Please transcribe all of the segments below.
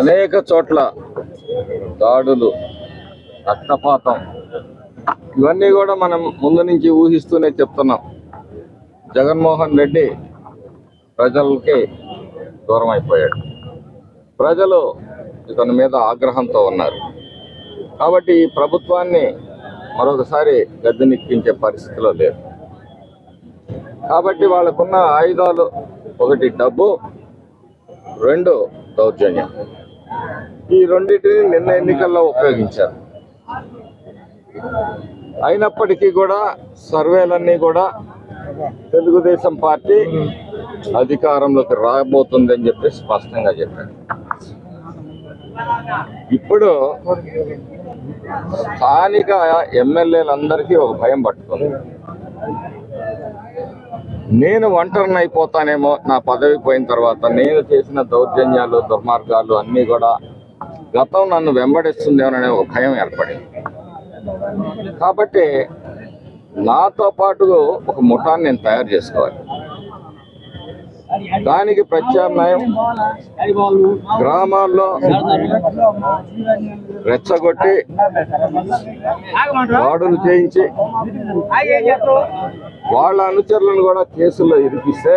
అనేక చోట్ల దాడులు రక్తపాతం ఇవన్నీ కూడా మనం ముందు నుంచి ఊహిస్తూనే చెప్తున్నాం. జగన్మోహన్ రెడ్డి ప్రజలకి దూరం అయిపోయాడు ప్రజలు ఇతని మీద ఆగ్రహంతో ఉన్నారు. కాబట్టి ఈ ప్రభుత్వాన్ని మరొకసారి గద్దెనెక్కించే పరిస్థితిలో లేదు కాబట్టి వాళ్ళకున్న ఆయుధాలు ఒకటి డబ్బు రెండు దౌర్జన్యం. ఈ రెండింటిని నిన్న ఎన్నికల్లో ఉపయోగించారు. అయినప్పటికీ కూడా సర్వేలన్నీ కూడా తెలుగుదేశం పార్టీ అధికారంలోకి రాబోతుందని చెప్పి స్పష్టంగా చెప్పారు. ఇప్పుడు స్థానిక ఎమ్మెల్యేలందరికీ ఒక భయం పట్టుకుంది. నేను ఒంటరిని అయిపోతానేమో నా పదవి పోయిన తర్వాత నేను చేసిన దౌర్జన్యాలు దుర్మార్గాలు అన్నీ కూడా గతం నన్ను వెంబడిస్తుందేమోననే ఒక భయం ఏర్పడింది. కాబట్టి నాతో పాటు ఒక ముఠాన్ని నేను తయారు చేసుకోవాలి. దానికి ప్రత్యామ్నాయం గ్రామాల్లో రెచ్చగొట్టి దాడులు చేయించి వాళ్ళ అనుచరులను కూడా కేసుల్లో ఇరికిస్తే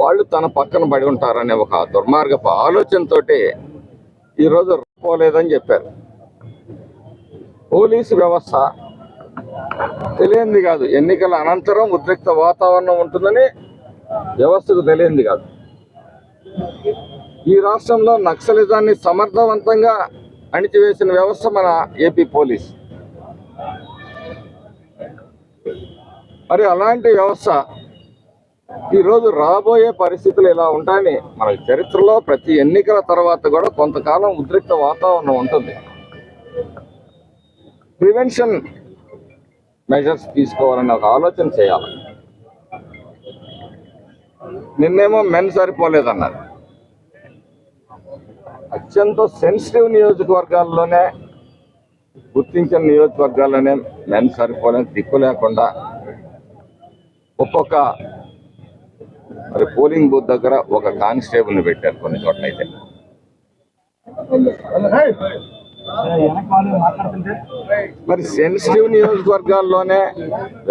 వాళ్ళు తన పక్కన పడి ఉంటారనే ఒక దుర్మార్గపు ఆలోచనతో ఈరోజు పోలేదని చెప్పారు. పోలీసు వ్యవస్థ తెలియంది కాదు. ఎన్నికల అనంతరం ఉద్రిక్త వాతావరణం ఉంటుందని వ్యవస్థకు తెలియంది కాదు. ఈ రాష్ట్రంలో నక్సలిజాన్ని సమర్థవంతంగా అణిచివేసిన వ్యవస్థ మన ఏపీ పోలీస్. మరి అలాంటి వ్యవస్థ ఈరోజు రాబోయే పరిస్థితులు ఇలా ఉంటాయని మన చరిత్రలో ప్రతి ఎన్నికల తర్వాత కూడా కొంతకాలం ఉద్రిక్త వాతావరణం ఉంటుంది. ప్రివెన్షన్ మెజర్స్ తీసుకోవాలని ఒక ఆలోచన చేయాలి. నిన్నేమో మెన్ సరిపోలేదన్నారు. అత్యంత సెన్సిటివ్ నియోజకవర్గాల్లోనే గుర్తించిన నియోజకవర్గాల్లోనే మెన్ సరిపోలేని దిక్కు లేకుండా ఒక్కొక్క మరి పోలింగ్ బూత్ దగ్గర ఒక కానిస్టేబుల్ని పెట్టారు కొన్ని చోట్ల అయితే మరి సెన్సిటివ్ నియోజకవర్గాల్లోనే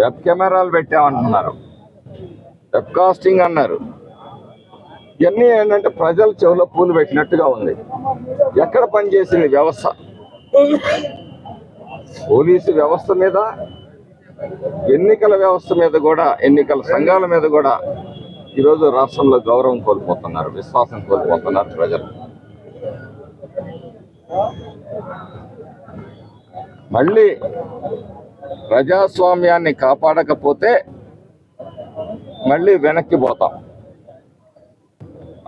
వెబ్ కెమెరాలు పెట్టామంటున్నారు. వెబ్ కాస్టింగ్ అన్నారు. ఇవన్నీ ఏంటంటే ప్రజల చెవులో పూలు పెట్టినట్టుగా ఉంది. ఎక్కడ పనిచేసింది వ్యవస్థ? పోలీసు వ్యవస్థ మీద ఎన్నికల వ్యవస్థ మీద కూడా ఎన్నికల సంఘాల మీద కూడా ఈరోజు రాష్ట్రంలో గౌరవం కోల్పోతున్నారు విశ్వాసం కోల్పోతున్నారు ప్రజలు. మళ్ళీ ప్రజాస్వామ్యాన్ని కాపాడకపోతే మళ్ళీ వెనక్కి పోతాం.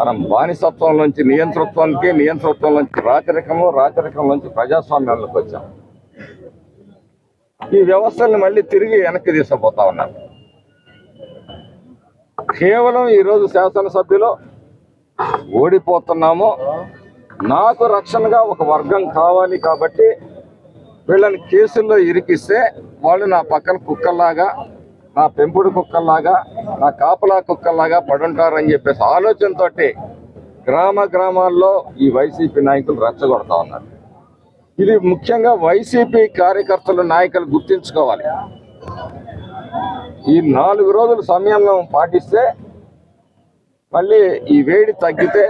మనం బానిసత్వం నుంచి నియంతృత్వానికి నియంతృత్వం నుంచి రాచరికము రాచరికం నుంచి ప్రజాస్వామ్యంలోకి వచ్చాం. ఈ వ్యవస్థల్ని మళ్ళీ తిరిగి వెనక్కి తీసుకుపోతా ఉన్నారు కేవలం ఈరోజు శాసనసభ్యులు ఓడిపోతున్నాము. నాకు రక్షణగా ఒక వర్గం కావాలి కాబట్టి వీళ్ళని కేసుల్లో ఇరికిస్తే వాళ్ళు నా పక్కన కుక్కల్లాగా నా పెంపుడు కుక్కల్లాగా నా కాపలా కుక్కల్లాగా పడుంటారని చెప్పేసి ఆలోచనతోటి గ్రామ గ్రామాల్లో ఈ వైసీపీ నాయకులు రెచ్చగొడతా ఉన్నారు. ఇది ముఖ్యంగా వైసీపీ కార్యకర్తలు నాయకులు గుర్తించుకోవాలి. ఈ నాలుగు రోజులు సమయంలో పాటిస్తే మళ్ళీ ఈ వేడి తగ్గితే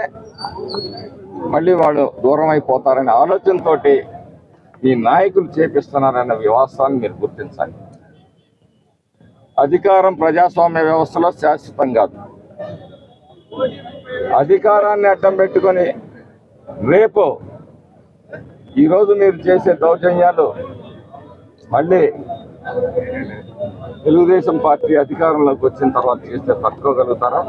మళ్ళీ వాళ్ళు దూరం అయిపోతారనే ఆలోచనతోటి ఈ నాయకులు చేపిస్తున్నారనే వ్యవస్థను మీరు గుర్తించాలి అధికారం ప్రజాస్వామ్య వ్యవస్థలో శాశ్వతం కాదు. అధికారాన్ని అడ్డం పెట్టుకొని రేపు ఈరోజు మీరు చేసే దౌర్జన్యాలు మళ్ళీ తెలుగుదేశం పార్టీ అధికారంలోకి వచ్చిన తర్వాత చేస్తే తట్టుకోగలుగుతారా?